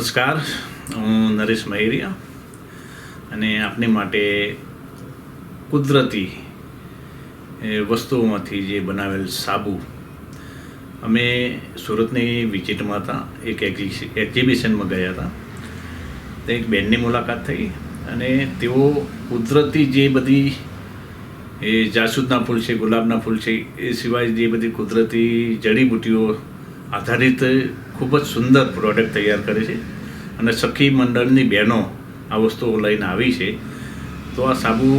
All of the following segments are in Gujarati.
નમસ્કાર. હું નરેશ મહેરિયા અને આપને માટે કુદરતી વસ્તુઓમાંથી જે બનાવેલ સાબુ, અમે સુરતની વિઝિટમાં હતા. એક એક્ઝિબિશનમાં ગયા હતા. તે એક બેનની મુલાકાત થઈ અને તેઓ કુદરતી જે બધી, એ, જાસૂદના ફૂલ છે, ગુલાબના ફૂલ છે, એ સિવાય જે બધી કુદરતી જડીબુટ્ટીઓ આધારિત ખૂબ જ સુંદર પ્રોડક્ટ તૈયાર કરે છે. અને સખી મંડળની બહેનો આ વસ્તુઓ લઈને આવી છે. તો આ સાબુ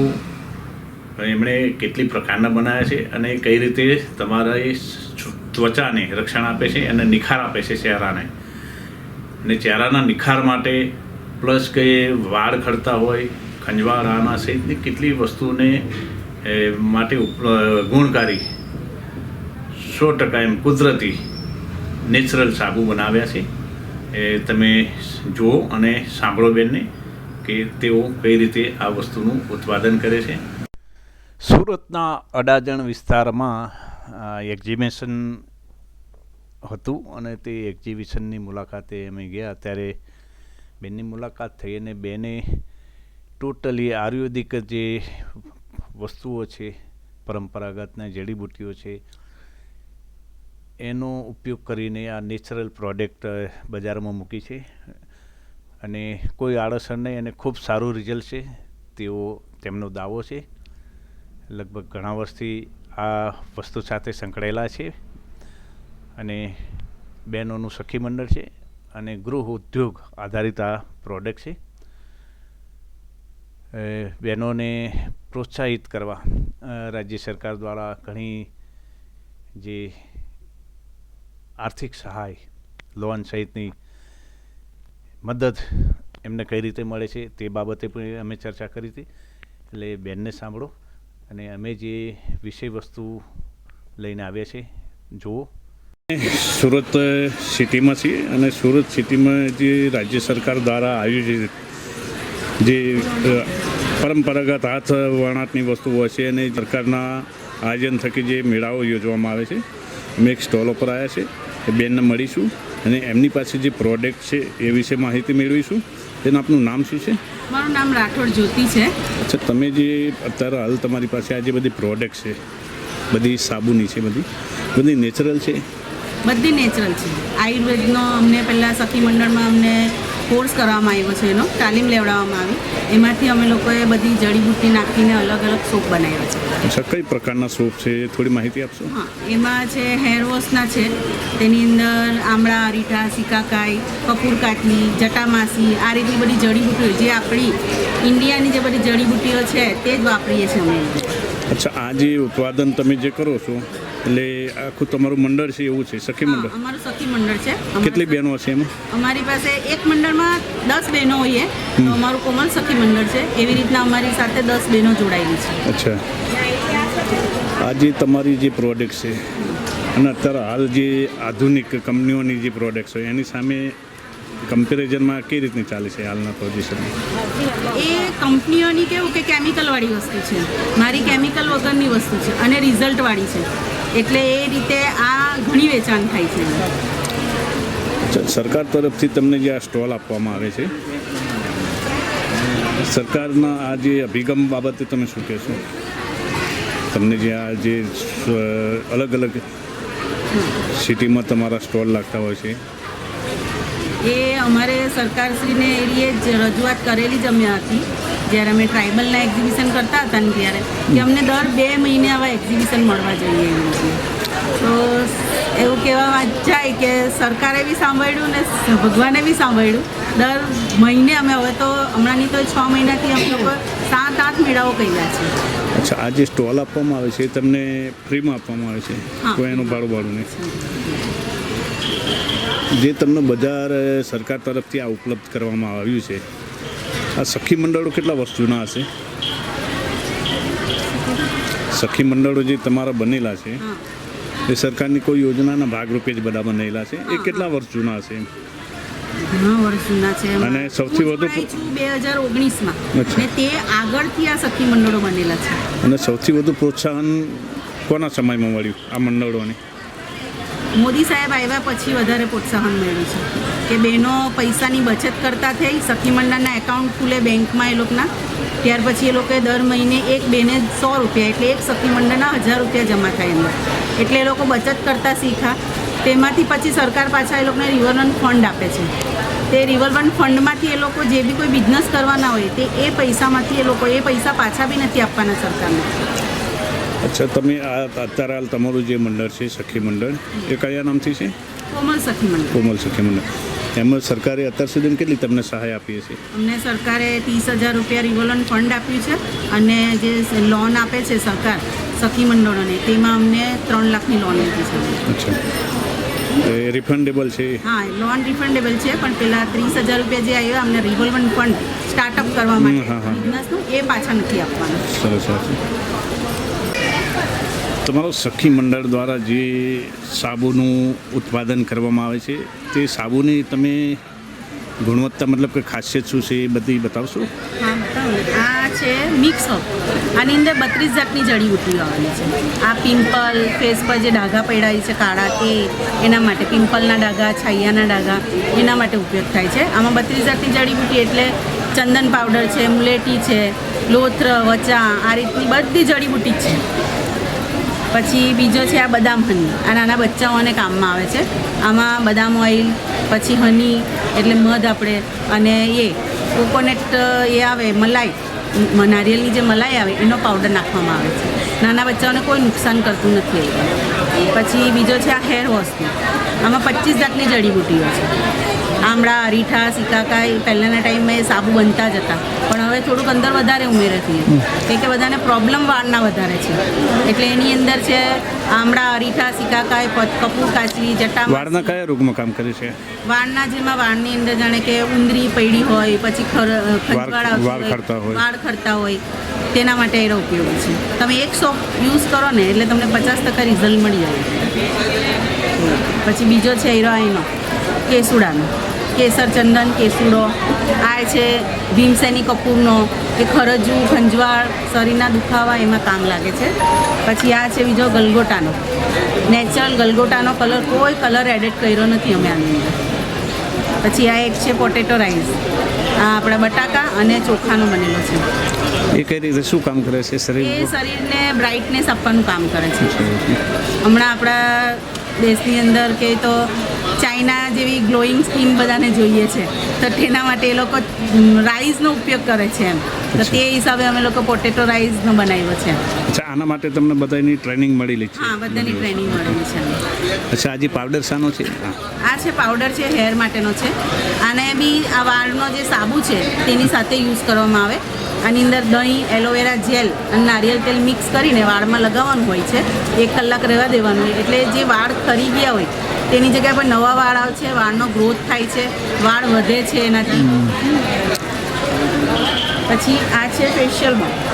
એમણે કેટલી પ્રકારના બનાવ્યા છે અને કઈ રીતે તમારા એ ત્વચાને રક્ષણ આપે છે અને નિખાર આપે છે ચહેરાને. અને ચહેરાના નિખાર માટે પ્લસ કે વાળ ખડતા હોય, ખંજવાળ આના સહિતની કેટલી વસ્તુને માટે ગુણકારી સો ટકા એમ કુદરતી નેચરલ સાબુ બનાવ્યા છે. એ તમે જુઓ અને સાંભળો બેનને કે તેઓ કઈ રીતે આ વસ્તુનું ઉત્પાદન કરે છે. સુરતના અડાજણ વિસ્તારમાં એક્ઝિબિશન હતું અને તે એક્ઝિબિશનની મુલાકાતે અમે ગયા. ત્યારે બેનની મુલાકાત થઈ અને બેને ટોટલી આયુર્વેદિક જે વસ્તુઓ છે, પરંપરાગતના જડીબુટ્ટીઓ છે એનો ઉપયોગ કરીને આ નેચરલ પ્રોડક્ટ બજારમાં મૂકી છે. અને કોઈ આડઅસર નહીં અને ખૂબ સારું રિઝલ્ટ છે. તેઓ, તેમનો દાવો છે. લગભગ ઘણા વર્ષથી આ વસ્તુ સાથે સંકળાયેલા છે. અને બહેનોનું સખી મંડળ છે અને ગૃહ ઉદ્યોગ આધારિત આ પ્રોડક્ટ છે. બહેનોને પ્રોત્સાહિત કરવા રાજ્ય સરકાર દ્વારા ઘણી જે આર્થિક સહાય લોન સહિતની મદદ એમને કઈ રીતે મળે છે તે બાબતે પણ અમે ચર્ચા કરી હતી. એટલે બેનને સાંભળો અને અમે જે વિષય વસ્તુ લઈને આવ્યા છે, જુઓ. સુરત સિટીમાં છીએ અને સુરત સિટીમાં જે રાજ્ય સરકાર દ્વારા આયોજિત જે પરંપરાગત હાથ વણાટની વસ્તુઓ છે અને સરકારના આયોજન થકી જે મેળાઓ યોજવામાં આવે છે, અમે એક સ્ટોલ ઉપર આવ્યા છે એ બેનને મળીશું અને એમની પાસે જે પ્રોડક્ટ છે એ વિશે માહિતી મેળવીશું. તેનું આપનું નામ શું છે? મારું નામ રાઠોડ જ્યોતિ છે. અચ્છા તમે જે અત્યારે હાલ તમારી પાસે આ જે બધી પ્રોડક્ટ છે બધી સાબુની છે બધી બધી નેચરલ છે? બધી નેચરલ છે. આયુર્વેદનો અમને પહેલાં સખી મંડળમાં અમને કોર્સ કરવામાં આવ્યો છે એનો તાલીમ લેવડાવવામાં આવી. એમાંથી અમે લોકોએ બધી જડીબુટ્ટી નાખીને અલગ અલગ સૂપ બનાવ્યા છે. અચ્છા કઈ પ્રકારના સૂપ છે થોડી માહિતી આપશો? હા એમાં છે હેર વોશના છે તેની અંદર આમળા અરીઠા સિકાકાઈ કપૂર કાટલી જટામાસી આ રીતની બધી જડીબુટ્ટીઓ જે આપણી ઇન્ડિયાની જે બધી જડીબુટ્ટીઓ છે તે જ વાપરીએ છીએ અમે. અચ્છા આ જે ઉત્પાદન તમે જે કરો છો એટલે આખું તમારું મંડળ છે એવું છે સખી મંડળ. અમારું સખી મંડળ છે. કેટલી બહેનો હશે એમાં? અમારી પાસે એક મંડળમાં દસ બહેનો હોઈએ તો અમારું કોમલ સખી મંડળ છે. એવી રીતના અમારી સાથે દસ બહેનો જોડાયેલી છે. અચ્છા. આજે તમારી જે પ્રોડક્ટ છે અને અત્યારે હાલ જે આધુનિક કંપનીઓની જે પ્રોડક્ટ છે એની સામે કમ્પેરિઝનમાં કઈ રીતની ચાલે છે હાલના પોઝિશનમાં એ કંપનીઓની કેવું કે કેમિકલવાળી વસ્તુ છે. મારી કેમિકલ વગરની વસ્તુ છે અને રિઝલ્ટવાળી છે. એટલે એ રીતે આ ઘણી વેચાણ થાય છે. સરકાર તરફથી તમને જે આ સ્ટોલ આપવામાં આવે છે સરકારના આ જે અભિગમ બાબતે તમે શું કહેશો? તમને જે આ જે અલગ અલગ સિટીમાં તમારા સ્ટોલ લાગતા હોય છે. એ અમારે સરકારશ્રીને એરીએ જ રજૂઆત કરેલી જ અમે હતી જ્યારે અમે ટ્રાઇબલના એક્ઝિબિશન કરતા હતા ને ત્યારે કે અમને દર બે મહિને આવા એક્ઝિબિશન મળવા જોઈએ તો એવું કહેવા જાય કે સરકારે બી સાંભળ્યું ને ભગવાને બી સાંભળ્યું. દર મહિને અમે હવે તો હમણાંની તો છ મહિનાથી અમે લોકો સાત આઠ મેળાઓ કર્યા છે. અચ્છા આ જે સ્ટોલ આપવામાં આવે છે એ તમને ફ્રીમાં આપવામાં આવે છે? કોઈ એનું ભાડું ભાડું નહીં? જે તમને બજાર સરકાર તરફથી આ ઉપલબ્ધ કરવામાં આવ્યું છે આ સખી મંડળો કેટલા વર્ષ જૂના હશે? સખી મંડળો જે તમારા બનેલા છે એ સરકારની કોઈ યોજનાના ભાગરૂપે જ બધા બનેલા છે? એ કેટલા વર્ષ જૂના હશે. અને સૌથી વધુ બે હજાર ઓગણીસમાં. તે આગળથી આ સખી મંડળો બનેલા છે. અને સૌથી વધુ પ્રોત્સાહન કોના સમયમાં મળ્યું આ મંડળોને? મોદી સાહેબ આવ્યા પછી વધારે પ્રોત્સાહન મળ્યું છે. કે બહેનો પૈસાની બચત કરતા થઈ સખી મંડળના એકાઉન્ટ ખુલે બેંકમાં એ લોકોના. ત્યાર પછી એ લોકોએ દર મહિને એક બેને સો રૂપિયા એટલે એક સખી મંડળના હજાર રૂપિયા જમા થાય અંદર એટલે એ લોકો બચત કરતા શીખા. તેમાંથી પછી સરકાર પાછા એ લોકોને રિવરન ફંડ આપે છે. તે રિવરવન ફંડમાંથી એ લોકો જે બી કોઈ બિઝનેસ કરવાના હોય તે એ પૈસામાંથી એ લોકો એ પૈસા પાછા બી નથી આપવાના સરકારને. અચ્છા તમે આ અત્યારે હાલ તમારું જે મંડળ છે સખી મંડળ એ કયા નામથી છે? કોમલ સખી મંડળ. કોમલ સખી મંડળ. એમાં સરકારે અત્યાર સુધી કેટલી તમને સહાય આપી છે અમને સરકારે ત્રીસ હજાર રૂપિયા રિવોલન ફંડ આપ્યું છે અને જે લોન આપે છે સરકાર સખી મંડળોને તેમાં અમને ત્રણ લાખની લોન આપી છે. અચ્છા. રિફંડેબલ છે? હા લોન રિફંડેબલ છે પણ પેલા ત્રીસ હજાર રૂપિયા જે આવ્યો અમને રિવોલ્વન ફંડ સ્ટાર્ટઅપ કરવા માટે. બિઝનેસનું એ પાછા નથી આપવાનું. સરસ સરસ. તમારો સખી મંડળ દ્વારા જે સાબુનું ઉત્પાદન કરવામાં આવે છે, તે સાબુની તમે ગુણવત્તા મતલબ કે ખાસિયત શું છે એ બધી બતાવશો. આ છે મિક્સ આની અંદર બત્રીસ જાતની જડીબુટ્ટીઓ આવેલી છે. આ પિમ્પલ, ફેસ પર જે ડાઘા પડ્યા છે, કાળા તે એના માટે. પિમ્પલના ડાઘા, છાયાના ડાઘા, એના માટે ઉપયોગ થાય છે. આમાં બત્રીસ જાતની જડીબુટ્ટી એટલે ચંદન પાવડર છે, મુલેટી છે, લોથ્ર, વચા, આ રીતની બધી જડીબુટ્ટી છે. પછી બીજો છે આ બદામ હની. આ નાના બચ્ચાઓને કામમાં આવે છે. આમાં બદામ ઓઇલ, પછી હની, એટલે મધ આપણે, અને એ, કોકોનટ, એ આવે, મલાઈ. નારિયેલની જે મલાઈ આવે, એનો પાવડર નાખવામાં આવે છે. નાના બચ્ચાઓને કોઈ નુકસાન કરતું નથી. પછી બીજો છે આ હેર વોશનું આમાં પચીસ જાતની જડીબુટ્ટીઓ છે. આમળા અરીઠા સિકાકાઈ પહેલાંના ટાઈમે એ સાબુ બનતા જ હતા. પણ હવે થોડુંક અંદર વધારે ઉમેરે છે. કે કે બધાને પ્રોબ્લેમ વાળના વધારે છે. એટલે એની અંદર છે આમળા અરીઠા સિકાકાઈ પ- કપૂર કાચરી જટા વાળના કયા રોગમાં કામ કરે છે? વાળના જેમાં વાળની અંદર જાણે કે ઉંદરી પૈડી હોય પછી ખંજવાળ વાળ ખરતા હોય. વાળ ખરતા હોય તેના માટે એનો ઉપયોગ છે. તમે એક સોપ યુઝ કરો ને એટલે તમને પચાસ ટકા રિઝલ્ટ મળી જાય. પછી બીજો છે હિરોઈનો કેસુડાનો. કેસર ચંદન કેસુડો આ છે ભીમસેની કપૂરનો એ ખરજુ ખંજવાળ શરીરના દુખાવા એમાં કામ લાગે છે. પછી આ છે બીજો ગલગોટાનો. નેચરલ ગલગોટાનો કલર કોઈ કલર એડિટ કર્યો નથી અમે આની અંદર. પછી આ એક છે પોટેટો રાઈસ. આ આપણા બટાકા અને ચોખાનો બનેલો છે. એ કઈ રીતે શું કામ કરે છે એ શરીરને બ્રાઇટનેસ આપવાનું કામ કરે છે. હમણાં આપણા દેશની અંદર કે તો ચાઇના જેવી ગ્લોઈંગ સ્કીન બધાને જોઈએ છે. તો તેના માટે એ લોકો રાઈસનો ઉપયોગ કરે છે એમ. તો તે હિસાબે અમે લોકો પોટેટો રાઈસનો બનાવ્યો છે. અચ્છા આના માટે તમને બધાની ટ્રેનિંગ મળેલી છે? હા બધાની ટ્રેનિંગ મળેલી છે. અચ્છા આજે પાવડર શાનો છે? આ છે પાવડર છે હેર માટેનો છે. અને બી આ વાળનો જે સાબુ છે તેની સાથે યુઝ કરવામાં આવે. આની અંદર દહીં એલોવેરા જેલ અને નારિયેળ તેલ મિક્સ કરીને વાળમાં લગાવવાનું હોય છે. એક કલાક રહેવા દેવાનું હોય. એટલે જે વાળ ખરી ગયા હોય તેની જગ્યા પર નવા વાળ આવે છે, વાળનો ગ્રોથ થાય છે, વાળ વધે છે એનાથી. પછી આ છે ફેશિયલમાં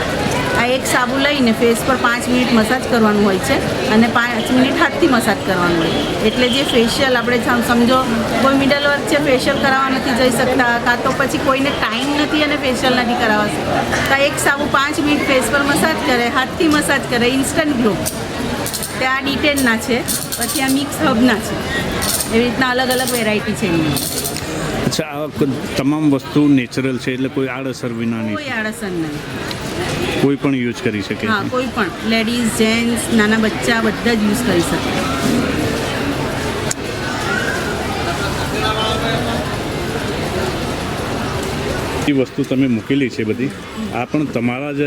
આ એક સાબુ લઈને ફેસ પર પાંચ મિનિટ મસાજ કરવાનું હોય છે અને પાંચ મિનિટ હાથથી મસાજ કરવાનું હોય. એટલે જે ફેશિયલ આપણે સમ- સમજો, કોઈ મિડલ વર્ક છે ફેશિયલ કરાવવા નથી જઈ શકતા, કાં તો પછી કોઈને ટાઈમ નથી અને ફેશિયલ નથી કરાવવા શકતા. એક સાબુ પાંચ મિનિટ ફેસ પર મસાજ કરે, હાથથી મસાજ કરે ઇન્સ્ટન્ટ ગ્લો તે આ ડિટેલના છે પછી આ મિક્સ હબના છે. એવી રીતના અલગ અલગ વેરાયટી છે એની. અચ્છા આ તમામ વસ્તુ નેચરલ છે એટલે કોઈ આડઅસર વિનાની કોઈ આડઅસર નહીં. કોઈ પણ યુઝ કરી શકે હા કોઈ પણ. લેડીઝ જેન્ટ્સ નાના બચ્ચા બધા જ યુઝ કરી શકે. એ વસ્તુ તમે મૂકેલી છે બધી. આ પણ તમારા જ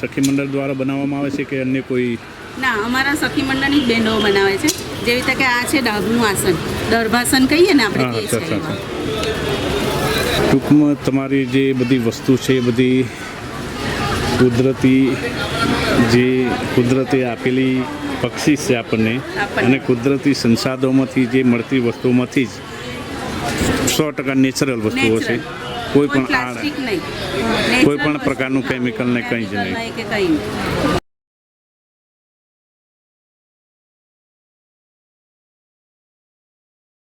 સખી મંડળ દ્વારા બનાવવામાં આવે છે કે અન્ય કોઈ ના અમારા સખી મંડળની બેનો બનાવે છે. જેવી રીતે કે આ છે ડાબનું આસન. દર્ભાસન કહીએ ને આપણે. ટૂંકમાં તમારી જે બધી વસ્તુ છે એ બધી કુદરતી જે કુદરતે આપેલી બક્ષિસ છે આપણને. અને કુદરતી સંસાધનોમાંથી જે મળતી વસ્તુઓમાંથી જ સો ટકા નેચરલ વસ્તુઓ છે. કોઈ પણ આડ કોઈ પણ પ્રકારનું કેમિકલ ને કંઈ જ નહીં.